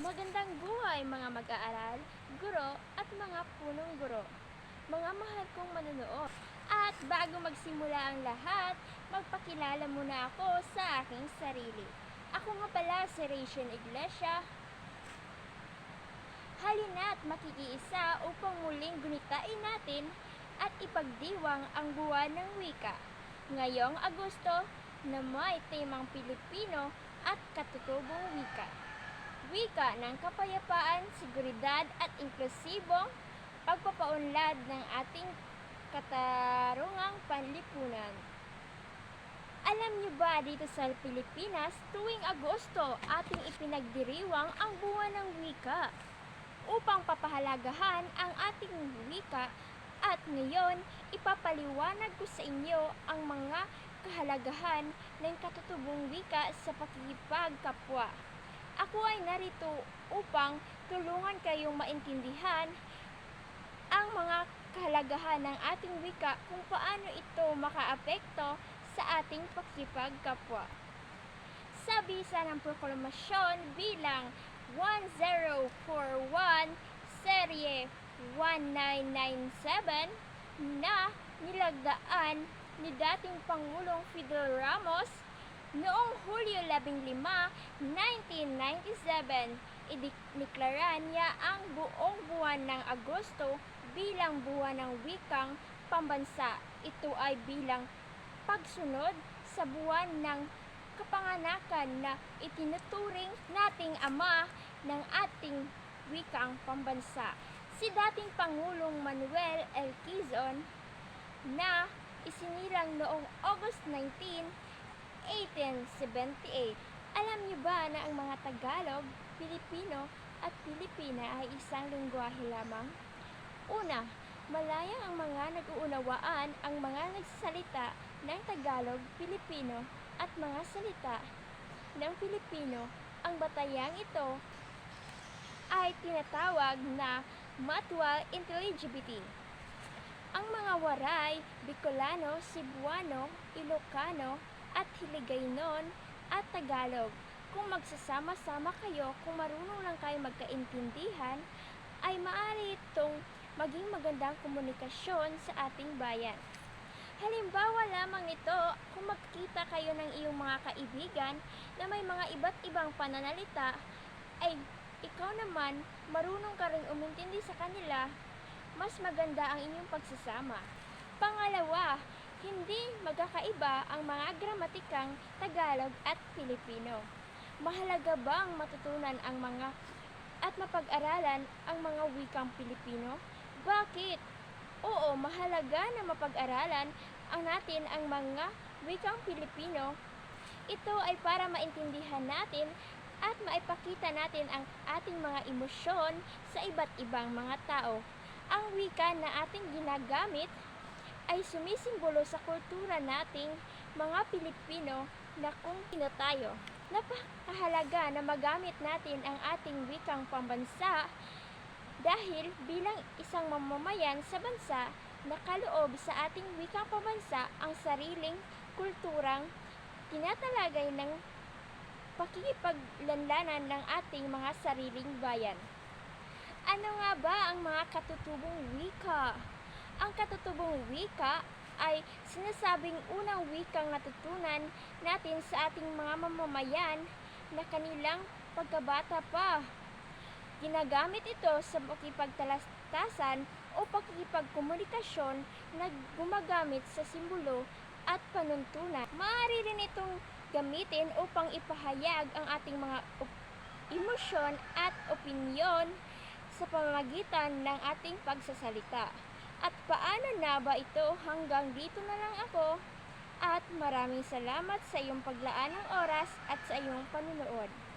Magandang buhay mga mag-aaral, guro at mga punong guro. Mga mahal kong manunood. At bago magsimula ang lahat, magpakilala muna ako sa aking sarili. Ako nga pala si Rachel Iglesia. Halina't makikiisa upang muling gunitain natin at ipagdiwang ang buwan ng wika. Ngayong Agosto na may temang Pilipino at katutubong wika wika ng kapayapaan, seguridad at inklusibong pagpapaunlad ng ating katarungang panlipunan. Alam niyo ba dito sa Pilipinas, tuwing Agosto ating ipinagdiriwang ang buwan ng wika upang papahalagahan ang ating wika at ngayon ipapaliwanag ko sa inyo ang mga kahalagahan ng katutubong wika sa pakikipagkapwa. Ako ay narito upang tulungan kayong maintindihan ang mga kahalagahan ng ating wika kung paano ito makaapekto sa ating pakikipagkapwa. Sa bisa ng proklamasyon bilang 1041 serye 1997 na nilagdaan ni dating Pangulong Fidel Ramos Noong Hulyo 15, 1997, ideklara niya ang buong buwan ng Agosto bilang buwan ng wikang pambansa. Ito ay bilang pagsunod sa buwan ng kapanganakan na itinuturing nating ama ng ating wikang pambansa. Si dating Pangulong Manuel L. Quezon na isinilang noong August 19, 1878. Alam niyo ba na ang mga Tagalog, Pilipino at Pilipina ay isang lingwahe lamang? Una, malayang ang mga nag-uunawaan ang mga nagsasalita ng Tagalog, Pilipino at mga salita ng Pilipino. Ang batayang ito ay tinatawag na mutual intelligibility. Ang mga Waray, Bicolano, Cebuano, Ilocano, at Hiligaynon at Tagalog. Kung magsasama-sama kayo, kung marunong lang kayo magkaintindihan, ay maaari itong maging magandang komunikasyon sa ating bayan. Halimbawa lamang ito, kung magkita kayo ng iyong mga kaibigan na may mga iba't ibang pananalita, ay ikaw naman marunong ka rin umintindi sa kanila, mas maganda ang inyong pagsasama. Pangalawa, hindi magkakaiba ang mga gramatikang Tagalog at Pilipino. Mahalaga bang matutunan ang mga at mapag-aralan ang mga wikang Pilipino? Bakit? Oo, mahalaga na mapag-aralan ang natin ang mga wikang Pilipino. Ito ay para maintindihan natin at maipakita natin ang ating mga emosyon sa iba't ibang mga tao. Ang wika na ating ginagamit ay sumisimbolo sa kultura nating mga Pilipino na kung sino tayo. Napakahalaga na magamit natin ang ating wikang pambansa dahil bilang isang mamamayan sa bansa, nakaloob sa ating wikang pambansa ang sariling kulturang tinatalagay ng pakikipaglanlanan ng ating mga sariling bayan. Ano nga ba ang mga katutubong wika? Ang katutubong wika ay sinasabing unang wikang natutunan natin sa ating mga mamamayan na kanilang pagkabata pa. Ginagamit ito sa pakipagtalastasan o pakikipagkomunikasyon na gumagamit sa simbolo at panuntunan. Maaari rin itong gamitin upang ipahayag ang ating mga emosyon at opinyon sa pamamagitan ng ating pagsasalita. At paano na ba ito? Hanggang dito na lang ako. At maraming salamat sa iyong paglaan ng oras at sa iyong panunood.